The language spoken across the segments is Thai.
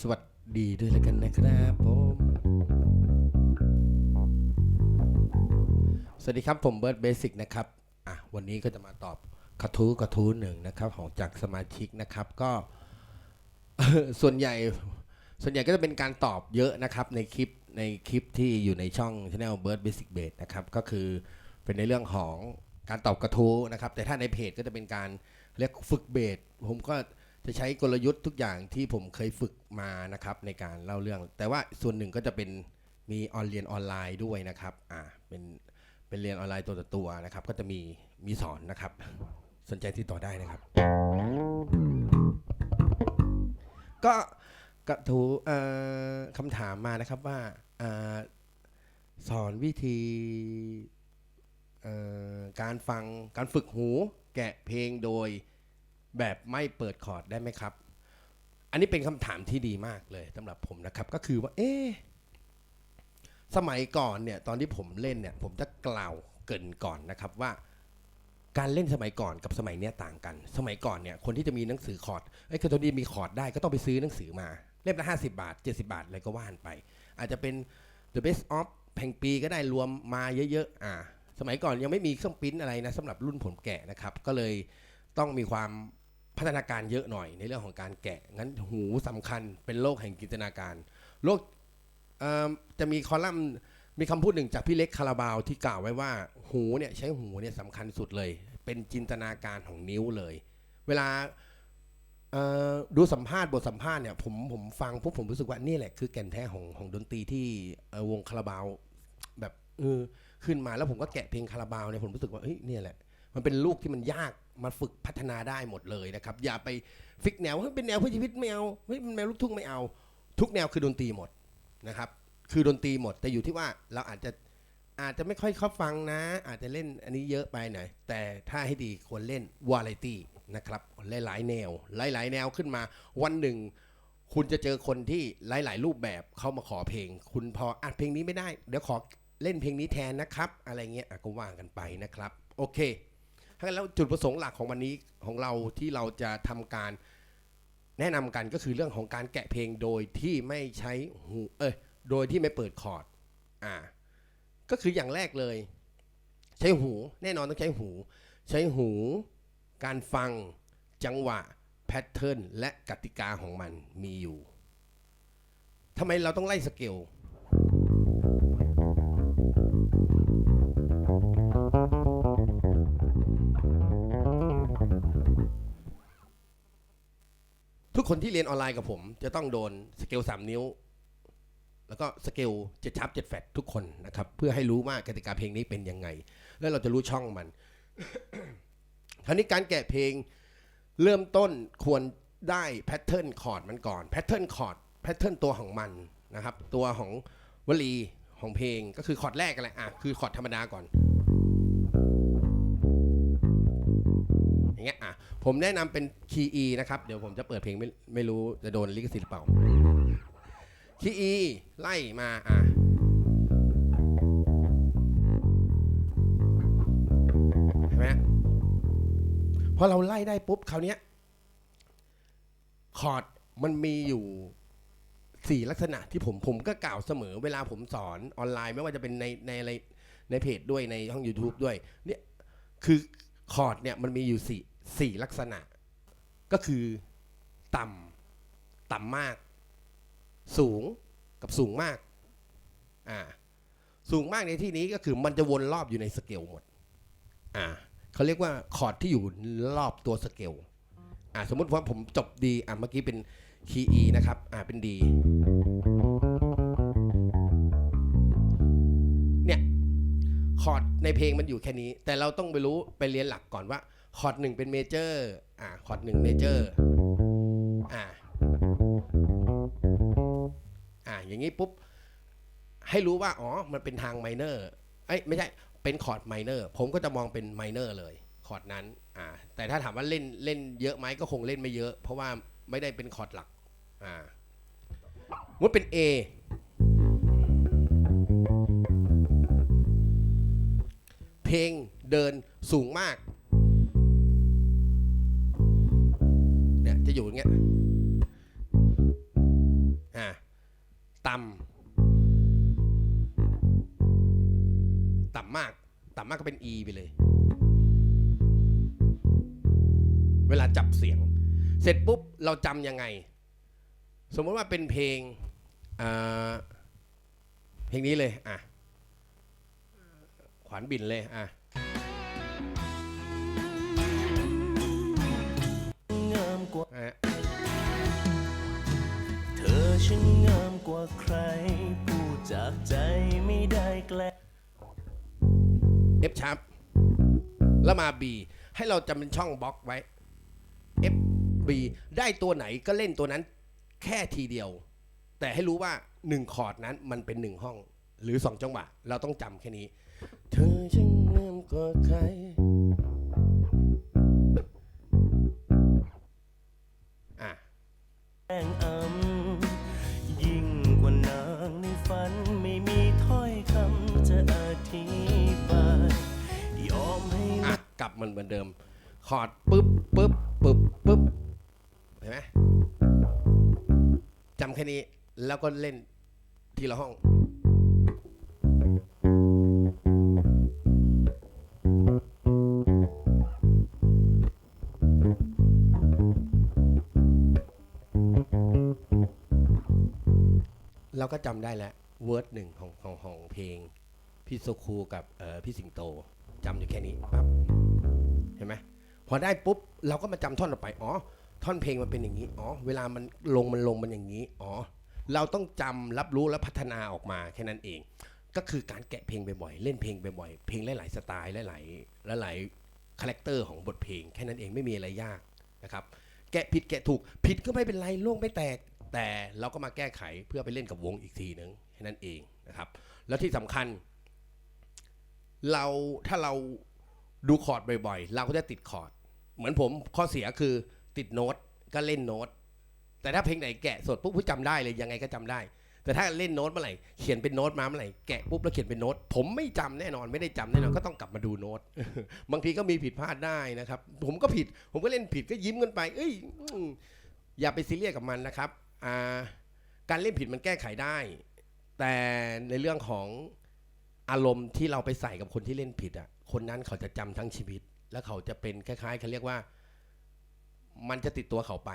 สวัสดีด้วยแล้วกันนะครับผมสวัสดีครับผมเบิร์ดเบสิกนะครับอะวันนี้ก็จะมาตอบกระทู้กระทู้หนึ่งนะครับของจากสมาชิกนะครับก็ส่วนใหญ่ส่วนใหญ่ก็จะเป็นการตอบเยอะนะครับในคลิปในคลิปที่อยู่ในช่อง channel Bird Basic b a s นะครับก็คือเป็นในเรื่องของการตอบกระทู้นะครับ แต่ถ้าในเพจก็จะเป็นการเรียกฝึกเบสผมก็ จะใช้กลยุทธ์ทุกอย่างที่ผมเคยฝึกมานะครับในการเล่าเรื่อง แต่ว่าส่วนหนึ่งก็จะเป็นมีออนเรียนออนไลน์ด้วยนะครับอ่าเป็นเป็นเรียนออนไลน์ตัวต่อตัวนะครับ ก็จะมีมีสอนนะครับ สนใจที่ต่อได้นะครับ ก็กระทูคำถามมานะครับว่าอสอนวิธีการฟังการฝึกหูแกะเพลงโดย แบบไม่เปิดคอร์ดได้ไหมครับ อันนี้เป็นคำถามที่ดีมากเลยสำหรับผมนะครับ ก็คือว่า เอ๊ะสมัยก่อนเนี่ยตอนที่ผมเล่นเนี่ย ผมจะกล่าวเกินก่อนนะครับว่าการเล่นสมัยก่อนกับสมัยเนี้ยต่างกัน สมัยก่อนเนี่ยคนที่จะมีหนังสือคอร์ดไอ้คือตัวนี้มีคอร์ดได้ก็ต้องไปซื้อหนังสือมา เล่มละ50บาท70บาทอะไรก็ว่านไป อาจจะเป็น the best of แห่งปีก็ได้รวมมาเยอะๆอ่า สมัยก่อนยังไม่มีเครื่องปริ้นอะไรนะสำหรับรุ่นผมแกะนะครับ ก็เลยต้องมีความ พัฒนาการเยอะหน่อยในเรื่องของการแกะ งั้นหูสำคัญเป็นโลกแห่งจินตนาการ โลกจะมีคอลัมน์มีคำพูดหนึ่งจากพี่เล็กคาราบาวที่กล่าวไว้ว่าหูเนี่ยใช้หูเนี่ยสำคัญสุดเลย เป็นจินตนาการของนิ้วเลย เวลาดูสัมภาษณ์บทสัมภาษณ์เนี่ยผมผมฟังปุ๊บผมรู้สึกว่านี่แหละคือแก่นแท้ของของดนตรีที่วงคาราบาวแบบเออขึ้นมาแล้วผมก็แกะเพลงคาราบาวเนี่ยผมรู้สึกว่าเฮ้ยนี่แหละ มันเป็นลูกที่มันยากมาฝึกพัฒนาได้หมดเลยนะครับ อย่าไปฟิกแนวเฮ้ยเป็นแนวเพื่อชีวิตไม่เอาเฮ้ยมันแนวลูกทุ่งไม่เอา ทุกแนวคือดนตรีหมดนะครับ คือดนตรีหมด แต่อยู่ที่ว่าเราอาจจะอาจจะไม่ค่อยเข้าฟังนะ อาจจะเล่นอันนี้เยอะไปหน่อยแต่ถ้าให้ดีควรเล่นวาไรตี้นะครับหลายๆ แนว หลาย ๆ แนวขึ้นมา วันหนึ่ง คุณจะเจอคนที่หลาย ๆ รูปแบบเข้ามาขอเพลง คุณพออัดเพลงนี้ไม่ได้ เดี๋ยวขอเล่นเพลงนี้แทนนะครับ อะไรเงี้ยก็ว่างกันไปนะครับ โอเค ถ้าแล้วจุดประสงค์หลักของวันนี้ของเราที่เราจะทำการแนะนำกันก็คือเรื่องของการแกะเพลงโดยที่ไม่ใช้หูเอ้ยโดยที่ไม่เปิดคอร์ดอ่าก็คืออย่างแรกเลย ใช้หู แน่นอนต้องใช้หู ใช้หู การฟังจังหวะแพทเทิร์นและกติกาของมันมีอยู่ทำไมเราต้องไล่สเกล คนที่เรียนออนไลน์กับผม จะต้องโดนสเกล3 นิ้ว แล้วก็สเกลเจ็ดชับเจ็ดแฟดทุกคนนะครับ เพื่อให้รู้ว่ากติกาเพลงนี้เป็นยังไง แล้วเราจะรู้ช่องมันคราวนี้การแกะเพลงเริ่มต้นควรได้แพทเทิร์นคอร์ดมันก่อนแพทเทิร์นคอร์ดแพทเทิร์นตัวของมันนะครับ ตัวของวลีของเพลงก็คือคอร์ดแรกกันแหละอะคือคอร์ดธรรมดาก่อนอย่างเงี้ยอะ ผมแนะนำเป็นคีย์ E นะครับ เดี๋ยวผมจะเปิดเพลงไม่ไม่รู้จะโดนลิขสิทธิ์หรือเปล่าคีย์ E ไล่มาอะเห็นไหมพอเราไล่ได้ปุ๊บคราวเนี้ยคอร์ดมันมีอยู่สี่ลักษณะที่ผมผมก็กล่าวเสมอเวลาผมสอนออนไลน์ไม่ว่าจะเป็นในในอะไรในเพจด้วยในช่อง YouTube ด้วยเนี่ยคือคอร์ดเนี่ยมันมีอยู่สี่ สี่ลักษณะ ก็คือต่ำต่ำมาก สูงกับสูงมากอ่าสูงมากในที่นี้ก็คือมันจะวนรอบอยู่ในสเกลหมดอ่าเขาเรียกว่าคอร์ดที่อยู่รอบตัวสเกลอ่าสมมติว่าผมจบดีอ่าเมื่อกี้เป็นคีย์ E นะครับอ่าเป็นดีเนี่ยคอร์ดในเพลงมันอยู่แค่นี้ แต่เราต้องไปรู้ไปเรียนหลักก่อนว่า คอร์ดหนึ่งเป็นเมเจอร์ อ่าคอร์ดหนึ่งเมเจอร์ อ่า อ่า อย่างนี้ปุ๊บ ให้รู้ว่า อ๋อ มันเป็นทางไมเนอร์ เอ้ย ไม่ใช่ เป็นคอร์ดไมเนอร์ ผมก็จะมองเป็นไมเนอร์เลย คอร์ดนั้น อ่า แต่ถ้าถามว่าเล่น เล่นเยอะไหมก็คงเล่นไม่เยอะ เพราะว่าไม่ได้เป็นคอร์ดหลัก อ่ามุดเป็น A เพลงเดินสูงมาก อยู่อย่างเงี้ยต่ำต่ำมาก ต่ำมากก็เป็น E ไปเลย เวลาจับเสียง เสร็จปุ๊บ เราจำยังไง สมมติว่าเป็นเพลงอ่าเพลงนี้เลย อะ ขวานบินเลย อะ ว่าอะเธอช่างงามกว่าใคร พูดจากใจไม่ได้แกล้ง F sharp แล้วมา B ให้เราจำเป็นช่องบล็อกไว้ F B ได้ตัวไหนก็เล่นตัวนั้นแค่ทีเดียว แต่ให้รู้ว่า 1 คอร์ดนั้นมันเป็น 1 ห้อง หรือ 2 จังหวะ เราต้องจำแค่นี้ เธอช่างงามกว่าใคร กลับมันเหมือนเดิม คอร์ดปึ๊บปึ๊บปึ๊บปึ๊บเห็นไหมจำแค่นี้แล้วก็เล่นทีละห้อง เราก็จำได้แล้วเวิร์ดหนึ่งของของของเพลงพี่โซคูกับพี่สิงโตจำอยู่แค่นี้ปั๊บ พอได้ปุ๊บเราก็มาจำท่อนต่อไปอ๋อท่อนเพลงมันเป็นอย่างนี้อ๋อเวลามันลงมันลงมันอย่างนี้อ๋อเราต้องจำรับรู้และพัฒนาออกมาแค่นั้นเอง ก็คือการแกะเพลงบ่อยๆเล่นเพลงบ่อยๆเพลงหลายๆสไตล์หลายๆหลายๆคาแรคเตอร์ของบทเพลงแค่นั้นเองไม่มีอะไรยากนะครับ แกะผิดแกะถูกผิดก็ไม่เป็นไรโลกไม่แตก แต่เราก็มาแก้ไขเพื่อไปเล่นกับวงอีกทีนึงแค่นั้นเองนะครับ แล้วที่สำคัญ เราถ้าเราดูคอร์ดบ่อยๆ เราก็จะติดคอร์ด เหมือนผมข้อเสียคือติดโน้ตก็เล่นโน้ต แต่ถ้าเพลงไหนแกะสดปุ๊บจำได้เลยยังไงก็จำได้ แต่ถ้าเล่นโน้ตเมื่อไหร่เขียนเป็นโน้ตมาเมื่อไหร่แกะปุ๊บแล้วเขียนเป็นโน้ต ผมไม่จำแน่นอนไม่ได้จำแน่นอนก็ต้องกลับมาดูโน้ต บางทีก็มีผิดพลาดได้นะครับ ผมก็ผิด ผมก็เล่นผิดก็ยิ้มกันไป เอ้ยอืมอย่าไปซีเรียสกับมันนะครับอ่าการเล่นผิดมันแก้ไขได้ แต่ในเรื่องของอารมณ์ที่เราไปใส่กับคนที่เล่นผิดอะคนนั้นเขาจะจำทั้งชีวิต แล้วเขาจะเป็นคล้ายๆเขาเรียกว่า มันจะติดตัวเขาไป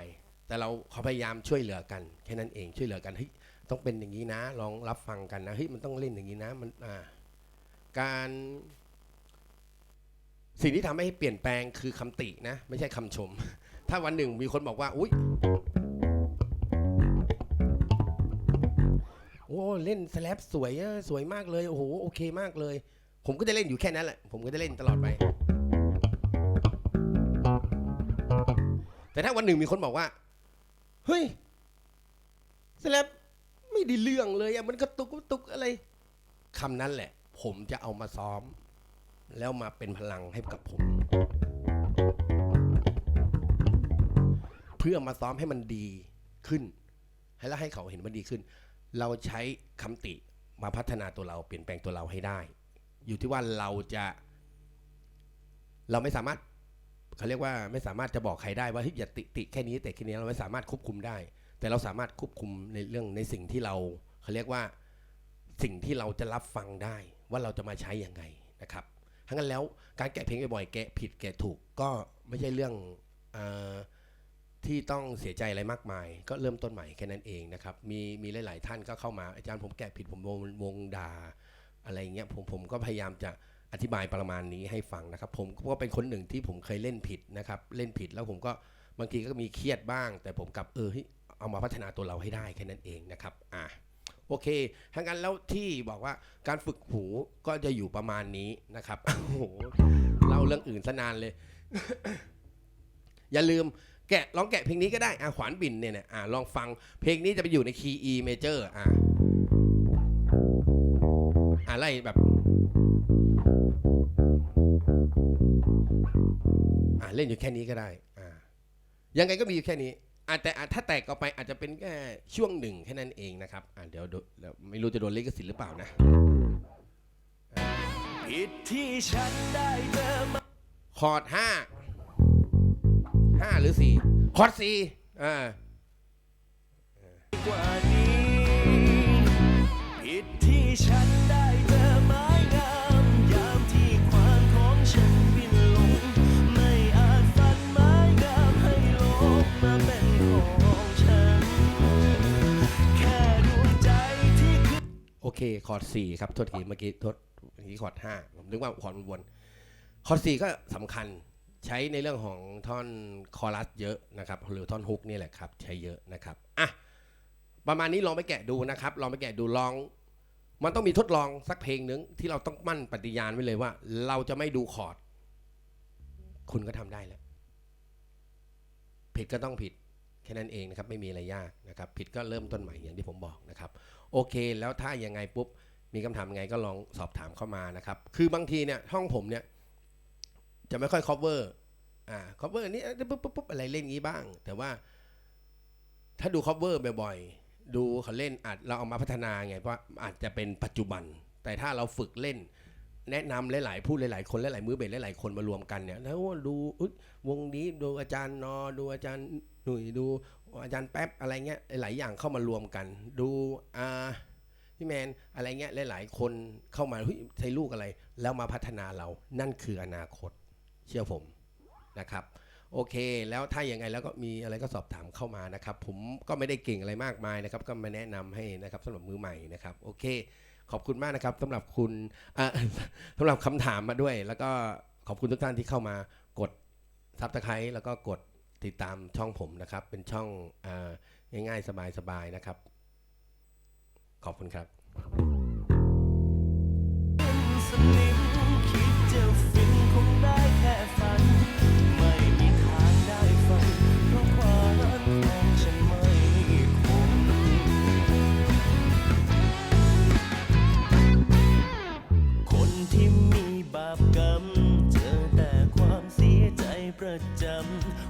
แต่เราเขาพยายามช่วยเหลือกันแค่นั้นเองช่วยเหลือกันเฮ้ยต้องเป็นอย่างนี้นะ ลองรับฟังกันนะเฮ้ยมันต้องเล่นอย่างนี้นะมันอ่าการสิ่งที่ทำให้เปลี่ยนแปลงคือคำตินะ ไม่ใช่คำชม ถ้าวันหนึ่งมีคนบอกว่า อุ้ยโอ้เล่นสแลปสวยสวยมากเลย โอ้โห โอเคมากเลย ผมก็จะเล่นอยู่แค่นั้นแหละ ผมก็จะเล่นตลอดไป แต่ถ้าวันหนึ่งมีคนบอกว่า เฮ้ยสแลปไม่ได้เรื่องเลยอะมันกระตุกกระตุกอะไรคำนั้นแหละ ผมจะเอามาซ้อม แล้วมาเป็นพลังให้กับผม เพื่อมาซ้อมให้มันดีขึ้น ให้แล้วให้เขาเห็นมันดีขึ้น เราใช้คำติมาพัฒนาตัวเราเปลี่ยนแปลงตัวเราให้ได้ อยู่ที่ว่าเราจะ เราไม่สามารถ เขาเรียกว่าไม่สามารถจะบอกใครได้ว่าอย่าติติแค่นี้แต่แค่นี้เราไม่สามารถควบคุมได้ แต่เราสามารถควบคุมในเรื่องในสิ่งที่เราเขาเรียกว่าสิ่งที่เราจะรับฟังได้ว่าเราจะมาใช้ยังไงนะครับทั้งนั้นแล้วการแกะเพลงบ่อยๆแกะผิดแกะถูกก็ไม่ใช่เรื่องอที่ต้องเสียใจอะไรมากมาย ก็เริ่มต้นใหม่แค่นั้นเองนะครับ มีมีหลาย ๆ ท่านก็เข้ามาอาจารย์ผมแกะผิดผมวงวงดาอะไรอย่างเงี้ยผมผมก็พยายามจะ อธิบายประมาณนี้ให้ฟังนะครับ ผมก็เป็นคนหนึ่งที่ผมเคยเล่นผิดนะครับ เล่นผิดแล้วผมก็บางทีก็มีเครียดบ้าง แต่ผมกลับเออเอามาพัฒนาตัวเราให้ได้แค่นั้นเองนะครับอะโอเคถ้างั้นแล้วที่บอกว่าการฝึกหูก็จะอยู่ประมาณนี้นะครับโอ้โหเล่าเรื่องอื่นซะนานเลย อย่าลืมแกะลองแกะเพลงนี้ก็ได้อะขวานบินเนี่ยนะอะลองฟังเพลงนี้จะไปอยู่ในคีย์ E major อะอะไล่แบบ เล่นอยู่แค่นี้ก็ได้อ่ายังไงก็มีอยู่แค่นี้อะแต่อะถ้าแตกออกไปอาจจะเป็นแค่ช่วงหนึ่งแค่นั้นเองนะครับอะเดี๋ยวเดี๋ยวไม่รู้จะโดนลิขสิทธิ์หรือเปล่านะผิดที่ฉันได้เจอมาคอร์ดห้าห้าหรือสี่คอร์ดสี่อ่ากว่านี้ เคคอร์ดสี่ครับโทษทีเมื่อกี้โทษเมื่อกี้คอร์ดห้าผมนึกว่าคอร์ดวนคอร์ดสี่ก็สำคัญใช้ในเรื่องของท่อนคอรัสเยอะนะครับหรือท่อนฮุกนี่แหละครับ ใช้เยอะนะครับอะประมาณนี้ลองไปแกะดูนะครับ ลองไปแกะดูลอง มันต้องมีทดลองสักเพลงหนึ่งที่เราต้องมั่นปฏิญาณไว้เลยว่า เราจะไม่ดูคอร์ด คุณก็ทำได้แล้ว ผิดก็ต้องผิด แค่นั้นเองนะครับไม่มีอะไรยากนะครับผิดก็เริ่มต้นใหม่อย่างที่ผมบอกนะครับโอเค แล้วถ้ายังไงปุ๊บมีคำถามยังไงก็ลองสอบถามเข้ามานะครับคือบางทีเนี่ยห้องผมเนี่ยจะไม่ค่อย cover อ่า cover นี่ปุ๊บปุ๊บปุ๊บอะไรเล่นงี้บ้าง แต่ว่า ถ้าดู cover บ่อยๆดูเขาเล่นอาจเราเอามาพัฒนาไงเพราะอาจจะเป็นปัจจุบัน แต่ถ้าเราฝึกเล่นแนะนำหลายๆ ผู้หลายๆคนหลายๆมือเบสหลายๆคนมารวมกันเนี่ยแล้วดูวงนี้ดูอาจารย์นอดูอาจารย์ หนุ่ยดูอาจารย์แป๊บอะไรเงี้ยหลายอย่างเข้ามารวมกัน ดูอ่าพี่แมนอะไรเงี้ยหลาย ๆ คนเข้ามาเฮ้ยใช้ลูกอะไร แล้วมาพัฒนาเรานั่นคืออนาคต เชื่อผมนะครับ โอเค แล้วถ้าอยังไงแล้วก็มีอะไรก็สอบถามเข้ามานะครับ ผมก็ไม่ได้เก่งอะไรมากมายนะครับ ก็มาแนะนำให้นะครับสำหรับมือใหม่นะครับ โอเค ขอบคุณมากนะครับสำหรับคุณอะสำหรับคำถามมาด้วย แล้วก็ขอบคุณทุกท่านที่เข้ามากดซับสไครต์แล้วก็กด ติดตามช่องผมนะครับ เป็นช่ององ่ายๆ สบายๆนะครับ ขอบคุณครับ ไม่มีทางได้ฟังเพราะความรักของฉันไม่คง คนที่มีบาปกรรม เจอแต่ความเสียใจประจำ